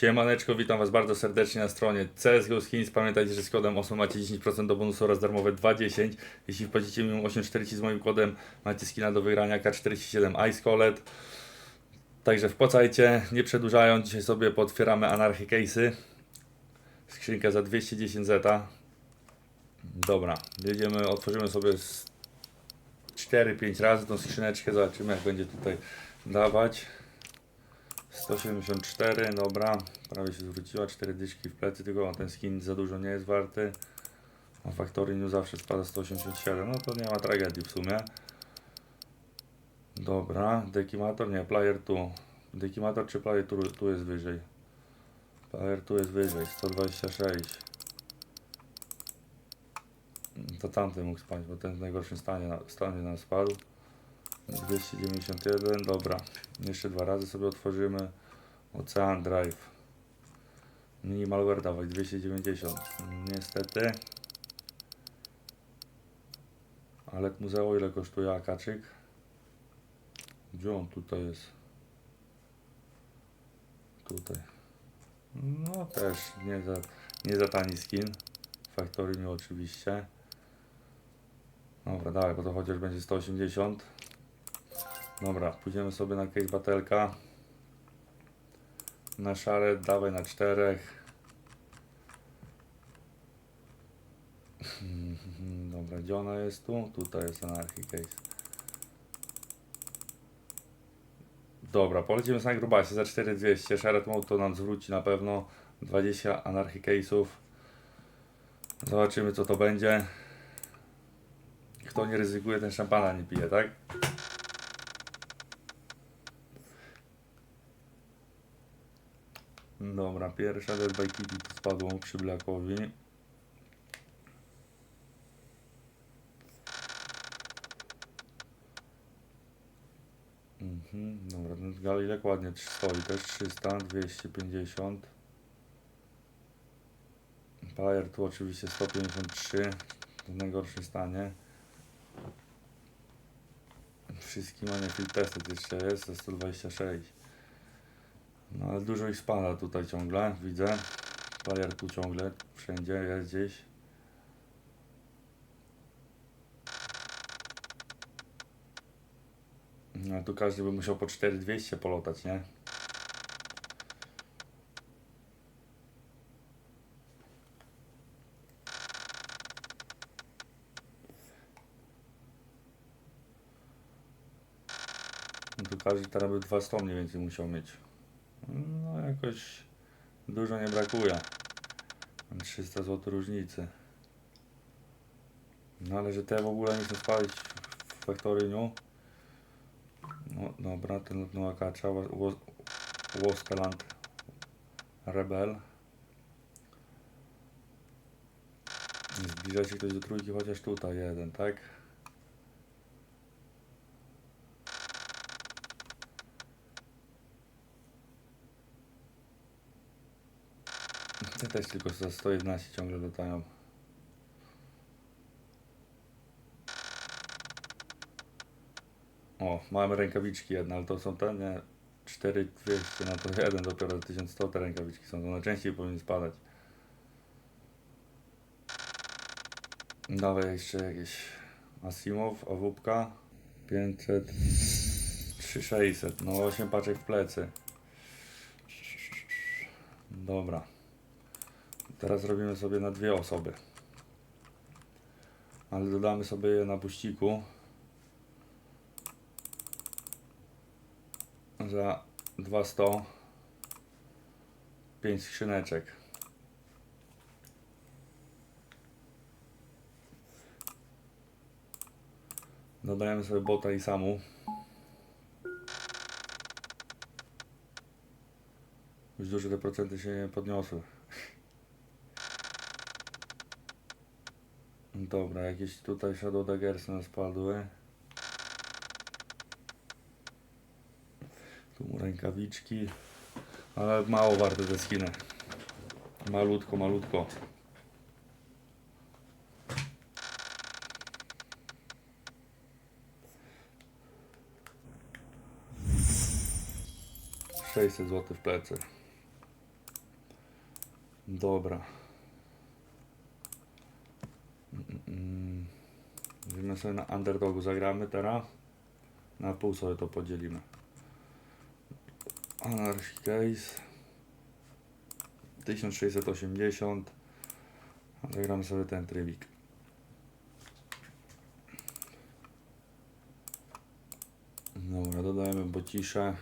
Siemaneczko, witam Was bardzo serdecznie na stronie CSGO Skins. Pamiętajcie, że z kodem OSMO macie 10% do bonusu oraz darmowe 2.10. Jeśli wpłacicie mi 840 z moim kodem, macie skina do wygrania K47 Ice Collet. Także wpłacajcie, nie przedłużając. Dzisiaj sobie potwieramy Anarchy Case'y. Skrzynkę za 210 zeta. Dobra, jedziemy, otworzymy sobie z 4-5 razy tą skrzyneczkę, zobaczymy jak będzie tutaj dawać. 174, dobra, prawie się zwróciła, 4 dyszki w plecy, tylko ten skin za dużo nie jest warty. A Factory New zawsze spada 187, no to nie ma tragedii w sumie. Dobra, dekimator, nie, player tu. Dekimator czy player tu, tu jest wyżej? Player tu jest wyżej, 126. To tamten mógł spać, bo ten w najgorszym stanie, stanie nam spadł. 291, dobra. Jeszcze dwa razy sobie otworzymy. Ocean Drive. Minimalware dawaj, 290. Niestety. Ale muzeo ile kosztuje akaczyk? Gdzie on tutaj jest? Tutaj. No też nie za, nie za tani skin. Factory mi oczywiście. Dobra, dalej, bo to chociaż będzie 180. Dobra, pójdziemy sobie na case batelka. Na szare, dawaj na czterech. Dobra, gdzie ona jest tu? Tutaj jest Anarchy Case. Dobra, polecimy na grubasie za 4200. Shared Mode to nam zwróci na pewno 20 Anarchy Case'ów. Zobaczymy co to będzie. Kto nie ryzykuje, ten szampana nie pije, tak? Dobra, pierwsza Dead by Kitty to spadło przy Blackowi. Mhm, dobra, ten Galilek ładnie stoi, też 300, 250. Player tu oczywiście 153, w najgorszym stanie. Wszystkim, a nie jeszcze jest, za 126. No ale dużo ich spada tutaj ciągle, widzę. Player tu ciągle, wszędzie jest gdzieś. No tu każdy by musiał po 4200 polotać, nie? No tu każdy teraz by 200 mniej więcej musiał mieć. Jakoś dużo nie brakuje. Mam 300 zł różnicy. No ale że te w ogóle nie chcę spalić w Factoryniu. No dobra, ten lotną akacza, Wosteland Rebel. Zbliża się ktoś do trójki, chociaż tutaj jeden, tak? Te też tylko za 111 ciągle latają. O, mamy rękawiczki jedne, ale to są te, nie, 4200, no to jeden dopiero 1100 te rękawiczki są, to one częściej powinny spadać. Dawaj jeszcze jakieś Asimov, awupka, 500, 3600, no 8 paczek w plecy. Dobra. Teraz robimy sobie na dwie osoby. Ale dodamy sobie je na buściku. Za 200 5 skrzyneczek. Dodajemy sobie bota i samu. Już dużo te procenty się podniosły. Dobra, jakieś tutaj Shadow Daggersy nam spadły. Tu mu rękawiczki. Ale mało warte te skiny. Malutko, malutko. Sześćset zł w plecy. Dobra. Mm, mm. Weźmy sobie na underdogu zagramy teraz. Na pół sobie to podzielimy. Anarchy Case 1680 A Zagramy sobie ten trybik. Dobra, dodajemy bocisze.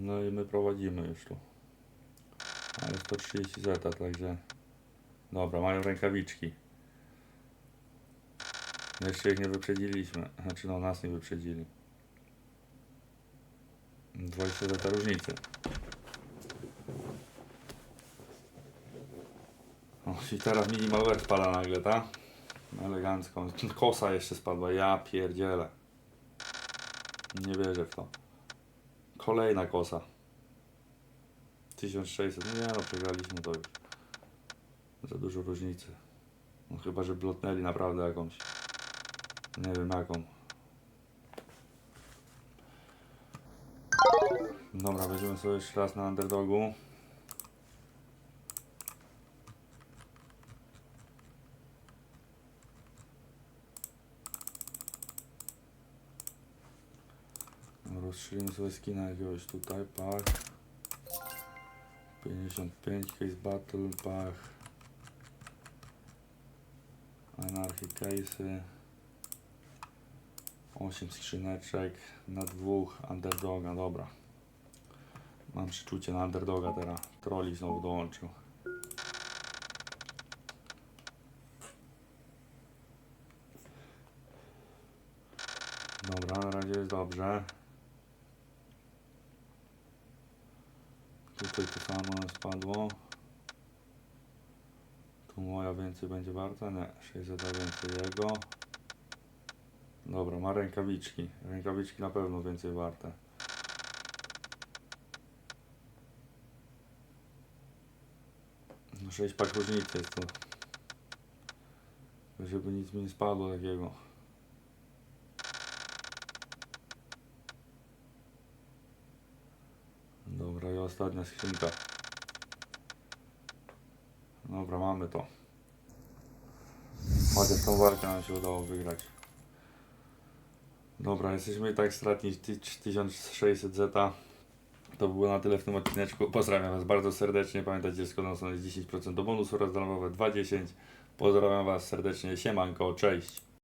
No i my prowadzimy już tu. Ale 130 zeta, także... Dobra, mają rękawiczki. Jeszcze ich nie wyprzedziliśmy. Znaczy no nas nie wyprzedzili. 20 zeta różnicy. O, i teraz minimalware spada nagle, tak? Elegancko. Kosa jeszcze spadła, ja pierdzielę. Nie wierzę w to. Kolejna kosa. 1600, no nie no, przegraliśmy to już. Za dużo różnicy. No chyba, że blotnęli naprawdę jakąś. Nie wiem jaką. Dobra, weźmiemy sobie jeszcze raz na underdogu. Rozszerzymy sobie skina jakiegoś tutaj, pach. 55 case battle, pach. Anarchy case'y. 8 skrzyneczek na dwóch underdoga, dobra. Mam przeczucie na underdoga teraz. Trolli znowu dołączył. Dobra, na razie jest dobrze. Tutaj to samo spadło. Tu moja więcej będzie warta? Nie, 600 a więcej jego. Dobra, ma rękawiczki. Rękawiczki na pewno więcej warte. No 6 pak różnicy jest to. Żeby nic mi nie spadło takiego. Dobra, i ostatnia skrzynka. Dobra, mamy to. Chociaż tą walkę nam się udało wygrać. Dobra, jesteśmy i tak stratni ty- 1600 zeta. To było na tyle w tym odcineczku. Pozdrawiam Was bardzo serdecznie. Pamiętajcie, kodą jest 10% do bonusu oraz darmowe 20. Pozdrawiam Was serdecznie. Siemanko, cześć.